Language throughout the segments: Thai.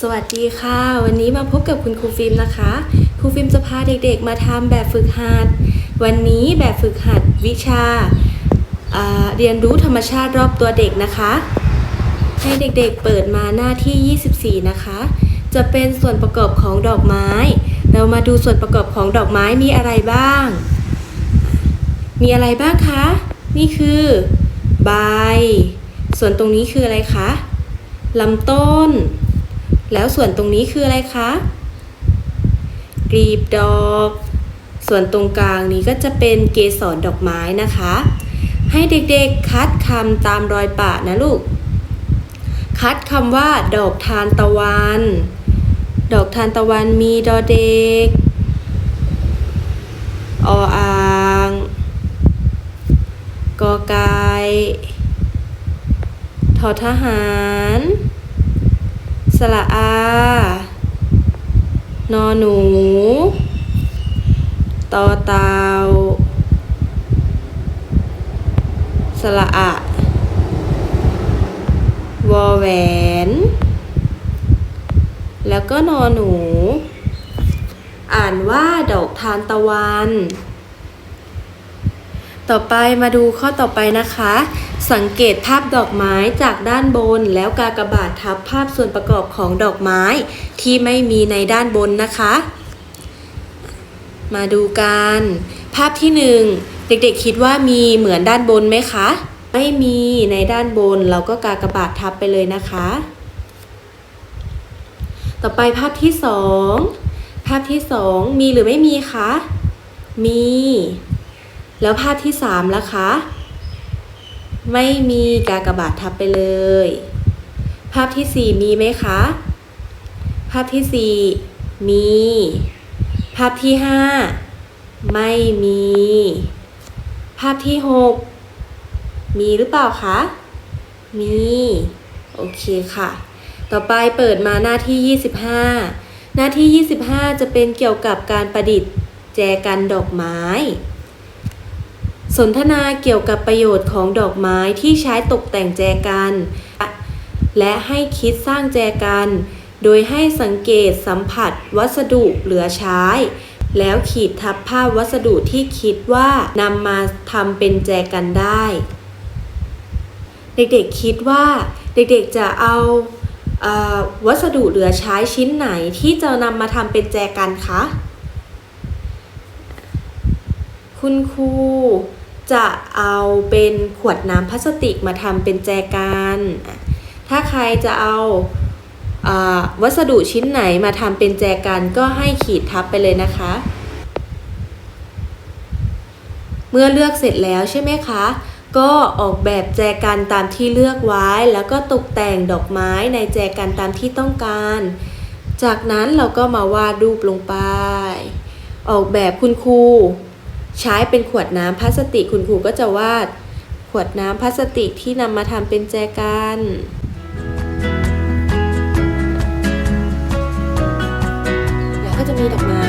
สวัสดีค่ะ วันนี้มาพบกับคุณครูฟิล์มนะคะ ครูฟิล์มจะพาเด็กๆ มาทำแบบฝึกหัด วันนี้แบบฝึกหัดวิชาาเรียนรู้ธรรมชาติรอบตัวเด็กนะคะ ให้เด็กๆเปิดมาหน้าที่ 24 นะคะ จะเป็นส่วนประกอบของดอกไม้ เรามาดูส่วนประกอบของดอกไม้มีอะไรบ้าง มีอะไรบ้างคะ นี่คือ ใบ ส่วนตรงนี้คืออะไรคะลำต้น แล้วส่วนตรงนี้คืออะไรคะกลีบดอก ส่วนตรงกลางนี้ก็จะเป็นเกสรดอกไม้นะคะ ให้เด็กๆคัดคำตามรอยปะนะลูก คัดคำว่า ดอกทานตะวัน ดอกทานตะวันมีดอเด็ก ออ่างกอไก่ทอทหาร ระอา นอหนู ตอเตาสระอะ วอแหวน แล้วก็นอหนู อ่านว่าดอกทานตะวัน ต่อไปมาดูข้อต่อไปนะคะ สังเกตภาพดอกไม้จากด้านบนแล้วกากบาททับภาพส่วนประกอบของดอกไม้ที่ไม่มีในด้านบนนะคะ มาดูกัน ภาพที่หนึ่งเด็กๆคิดว่ามีเหมือนด้านบนไหมคะ ไม่มีในด้านบนเราก็กากบาททับไปเลยนะคะ ต่อไปภาพที่สองภาพที่สองมีหรือไม่มีคะ มี แล้วภาพที่สามล่ะคะ ไม่มีกากบาททับไปเลย ภาพที่สี่มีไหมคะ ภาพที่สี่มี ภาพที่ห้าไม่มี ภาพที่หกมีหรือเปล่าคะ มี โอเคค่ะ ต่อไปเปิดมาหน้าที่ 25 หน้าที่ 25 จะเป็นเกี่ยวกับการประดิษฐ์แจกันดอกไม้ สนทนาเกี่ยวกับประโยชน์ของดอกไม้ที่ใช้ตกแต่งแจกัน และให้คิดสร้างแจกัน โดยให้สังเกตสัมผัสวัสดุเหลือใช้ แล้วขีดทับภาพวัสดุที่คิดว่านำมาทำเป็นแจกันได้ เด็กๆคิดว่า เด็กๆจะเอาเออวัสดุเหลือใช้ชิ้นไหนที่จะนำมาทำเป็นแจกันคะ คุณครู จะเอาเป็นขวดน้ำพลาสติกมาทำเป็นแจกันถ้าใครจะเอาวัสดุชิ้นไหนมาทำเป็นแจกันก็ให้ขีดทับไปเลยนะคะ เมื่อเลือกเสร็จแล้วใช่ไหมคะ ก็ออกแบบแจกันตามที่เลือกไว้ แล้วก็ตกแต่งดอกไม้ในแจกันตามที่ต้องการ จากนั้นเราก็มาวาดรูปลงไป ออกแบบคุณครู ใช้เป็นขวดน้ำพลาสติกคุณครูก็จะวาดขวดน้ำพลาสติกที่นำมาทำเป็นแจกันแล้วก็จะมีดอกไม้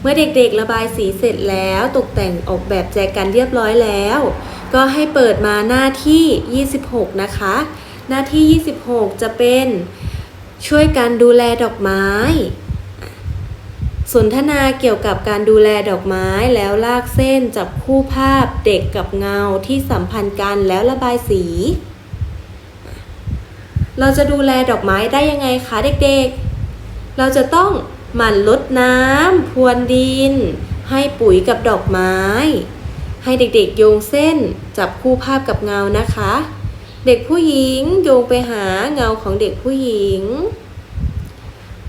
เมื่อเด็กๆระบายสีเสร็จแล้วตกแต่งออกแบบแจกันเรียบร้อยแล้ว ก็ให้เปิดมาหน้าที่ 26 นะคะ หน้าที่ 26 จะเป็นช่วยกันดูแลดอกไม้ สนทนาเกี่ยวกับการดูแลดอกไม้แล้วลากเส้นจับคู่ภาพเด็กกับเงาที่สัมพันธ์กันแล้วระบายสี เราจะดูแลดอกไม้ได้ยังไงคะเด็กๆ เราจะต้อง หมั่นลดน้ำพรวนดิน ให้ปุ๋ยกับดอกไม้ ให้เด็กๆโยงเส้นจับคู่ภาพกับเงานะคะ เด็กผู้หญิงโยงไปหาเงาของเด็กผู้หญิง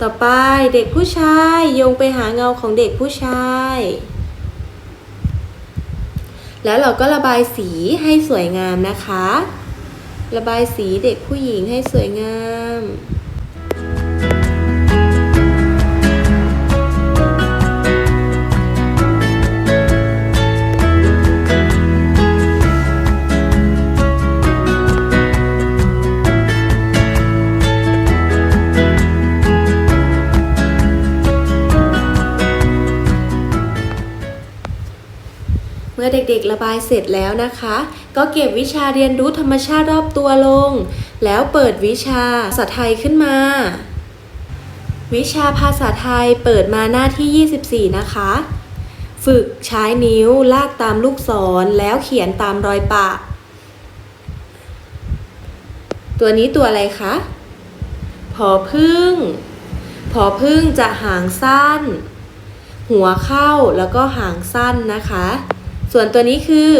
ต่อไปเด็กผู้ชายโยงไปหาเงาของเด็กผู้ชาย แล้วเราก็ระบายสีให้สวยงามนะคะ ระบายสีเด็กผู้หญิงให้สวยงาม ด็กๆ ระบายเสร็จแล้วนะคะ ก็เก็บวิชาเรียนรู้ธรรมชาติรอบตัวลง แล้วเปิดวิชาภาษาไทยขึ้นมา วิชาภาษาไทยเปิดมาหน้าที่ 24 นะคะ ฝึกใช้นิ้วลากตามลูกศรแล้วเขียนตามรอยปะ ตัวนี้ตัวอะไรคะผอพึ่งผอพึ่งจะหางสั้น หัวเข้าแล้วก็หางสั้นนะคะ ส่วนตัวนี้คือ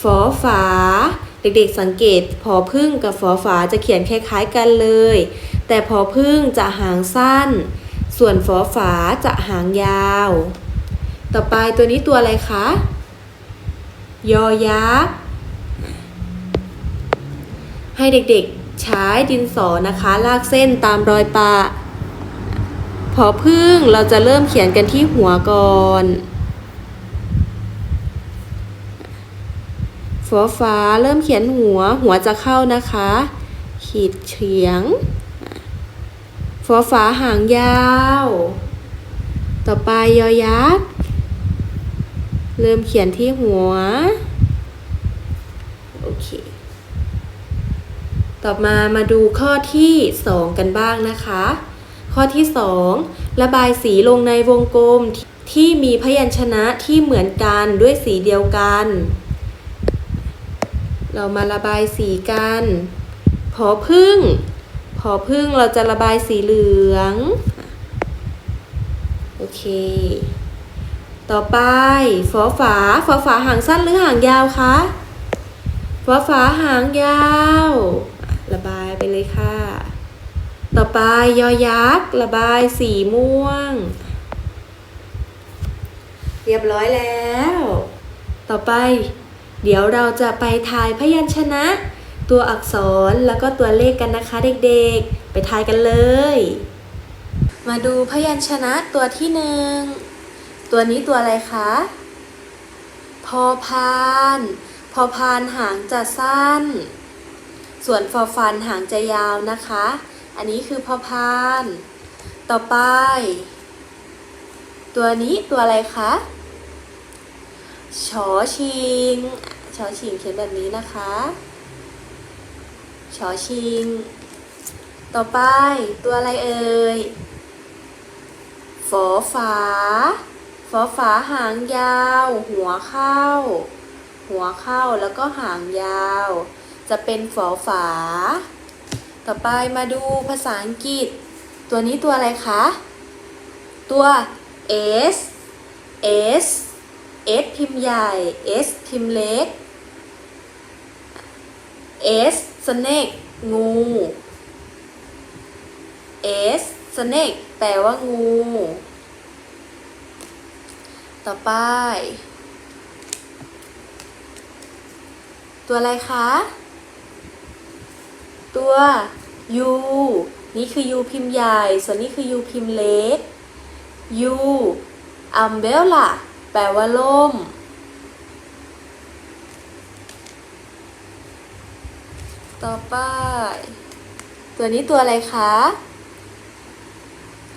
ฝอฝา เด็กๆสังเกตพอพึ่งกับฝอฝาจะเขียนคล้ายๆกันเลย แต่พอพึ่งจะหางสั้น ส่วนฝอฝาจะหางยาว ต่อไปตัวนี้ตัวอะไรคะ ยอยักษ์ให้เด็กๆใช้ดินสอนะคะ ลากเส้นตามรอยปะ พอพึ่งเราจะเริ่มเขียนกันที่หัวก่อน ฝอฟ้าเริ่มเขียนหัว หัวจะเข้านะคะ ขีดเฉียงฝอฟ้าหางยาว ต่อไปยอยักษ์ เริ่มเขียนที่หัว โอเค ต่อมามาดูข้อที่ 2 กันบ้างนะคะ ข้อที่ 2 ระบายสีลงในวงกลมที่มีพยัญชนะที่เหมือนกันด้วยสีเดียวกัน เรามาระบายสีกันพอพึ่งพอพึ่งเราจะระบายสีเหลือง โอเค ต่อไปฝอฝาฝอฝาหางสั้นหรือหางยาวคะฝอฝาหางยาว ระบายไปเลยค่ะ ต่อไปยอยักษ์ระบายสีม่วง เรียบร้อยแล้ว ต่อไป เดี๋ยวเราจะไปทายพยัญชนะ ตัวอักษรแล้วก็ตัวเลขกันนะคะเด็กๆ ไปทายกันเลย มาดูพยัญชนะตัวที่หนึ่งตัวนี้ตัวอะไรคะ พอพาน พอพานหางจะสั้น ส่วนฟอฟันหางจะยาวนะคะ อันนี้คือพอพาน ต่อไป ตัวนี้ตัวอะไรคะ ชอชิงชอชิงเขียนแบบนี้นะคะชอชิง ต่อไปตัวอะไรเอ่ยฝอฝาฝอฝาหางยาว หัวเข้า หัวเข้าแล้วก็หางยาว จะเป็นฝอฝา ต่อไปมาดูภาษาอังกฤษ ตัวนี้ตัวอะไรคะ ตัว S S S พิมพ์ใหญ่ S พิมพ์เล็ก S snake งู S snake แปลว่างู ต่อไป ตัวอะไรคะ ตัว U นี่คือ U พิมพ์ใหญ่ ส่วนนี้คือ U พิมพ์เล็ก U umbrella แปลว่าล่ม ต่อไป ตัวนี้ตัวอะไรคะ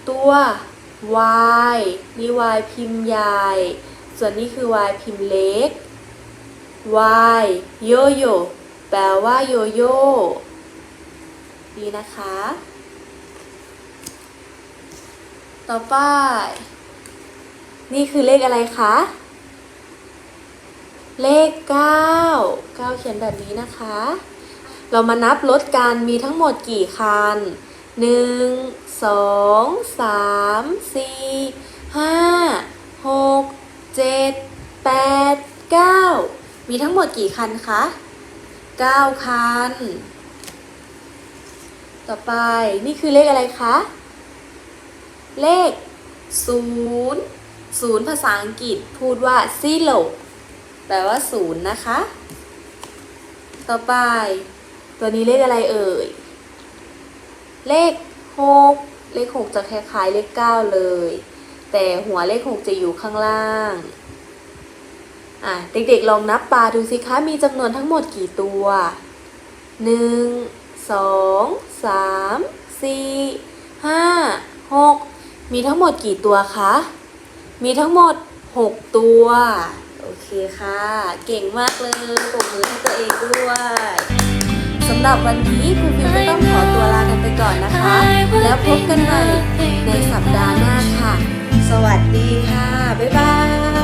ตัว Y นี่ Y พิมพ์ใหญ่ ส่วนนี้คือ Y พิมพ์เล็ก Y โยโย่แปลว่าโยโย่นี่นะคะ ต่อไป นี่คือเลขอะไรคะ เลข 9 9 เขียนแบบนี้นะคะ เรามานับรถกันมีทั้งหมดกี่คัน 1 2 3 4 5 6 7 8 9 มีทั้งหมดกี่คันคะ 9 คัน ต่อไปนี่คือเลขอะไรคะ เลข 0 ศูนย์ภาษาอังกฤษพูดว่า zero แปลว่าศูนย์นะคะ ต่อไป ตัวนี้เลขอะไรเอ่ย เลขหกเลขหกจะคล้ายๆเลขเก้าเลย แต่หัวเลขหกจะอยู่ข้างล่างอะเด็กๆลองนับปลาดูสิคะ มีจำนวนทั้งหมดกี่ตัวหนึ่งสองสามสี่ห้าหกมีทั้งหมดกี่ตัวคะ มีทั้งหมดหกตัว โอเคค่ะ เก่งมากเลยปรบมือให้ตัวเองด้วยสำหรับวันนี้ครูฟิวก็ต้องขอตัวลากันไปก่อนนะคะ แล้วพบกันใหม่ในสัปดาห์หน้าค่ะ สวัสดีค่ะ บ๊ายบาย